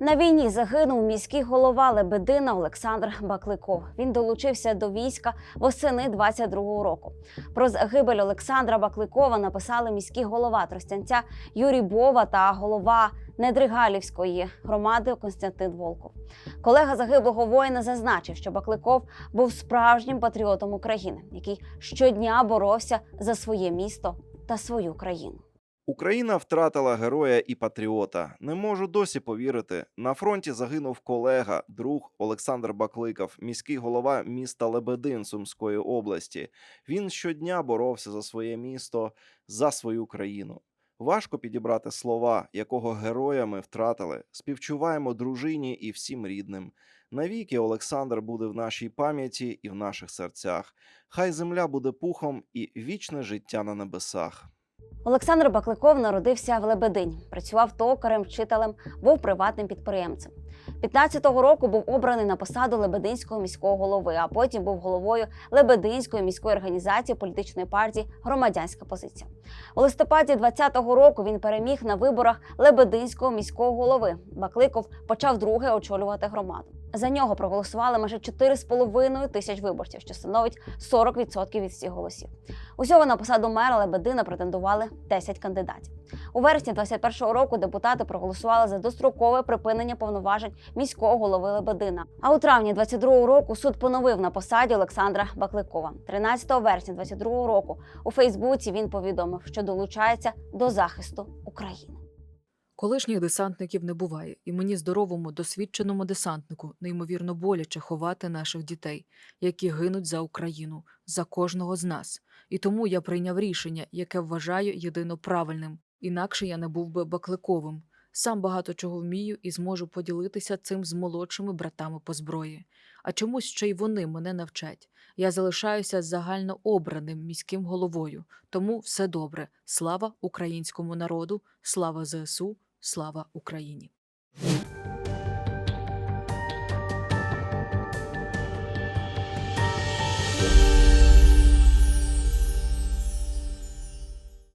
На війні загинув міський голова Лебедина Олександр Бакликов. Він долучився до війська восени 22-го року. Про загибель Олександра Бакликова написали міський голова Тростянця Юрій Бова та голова Недригалівської громади Константин Волков. Колега загиблого воїна зазначив, що Бакликов був справжнім патріотом України, який щодня боровся за своє місто та свою країну. Україна втратила героя і патріота. Не можу досі повірити. На фронті загинув колега, друг Олександр Бакликов, міський голова міста Лебедин Сумської області. Він щодня боровся за своє місто, за свою країну. Важко підібрати слова, якого героя ми втратили. Співчуваємо дружині і всім рідним. Навіки Олександр буде в нашій пам'яті і в наших серцях. Хай земля буде пухом і вічне життя на небесах. Олександр Бакликов народився в Лебедині, працював токарем, вчителем, був приватним підприємцем. 15-го року був обраний на посаду Лебединського міського голови, а потім був головою Лебединської міської організації політичної партії Громадянська позиція. У листопаді 20-го року він переміг на виборах Лебединського міського голови. Бакликов почав друге очолювати громаду. За нього проголосували майже 4,5 тисяч виборців, що становить 40% від всіх голосів. Усього на посаду мера Лебедина претендували 10 кандидатів. У вересні 21-го року депутати проголосували за дострокове припинення повноважень міського голови Лебедина. А у травні 22-го року суд поновив на посаді Олександра Бакликова. 13 вересня 22-го року у Фейсбуці він повідомив, що долучається до захисту України. Колишніх десантників не буває, і мені здоровому, досвідченому десантнику неймовірно боляче ховати наших дітей, які гинуть за Україну, за кожного з нас. І тому я прийняв рішення, яке вважаю єдино правильним. Інакше я не був би бакликовим. Сам багато чого вмію і зможу поділитися цим з молодшими братами по зброї. А чомусь ще й вони мене навчать. Я залишаюся загально обраним міським головою. Тому все добре. Слава українському народу, слава ЗСУ, слава Україні.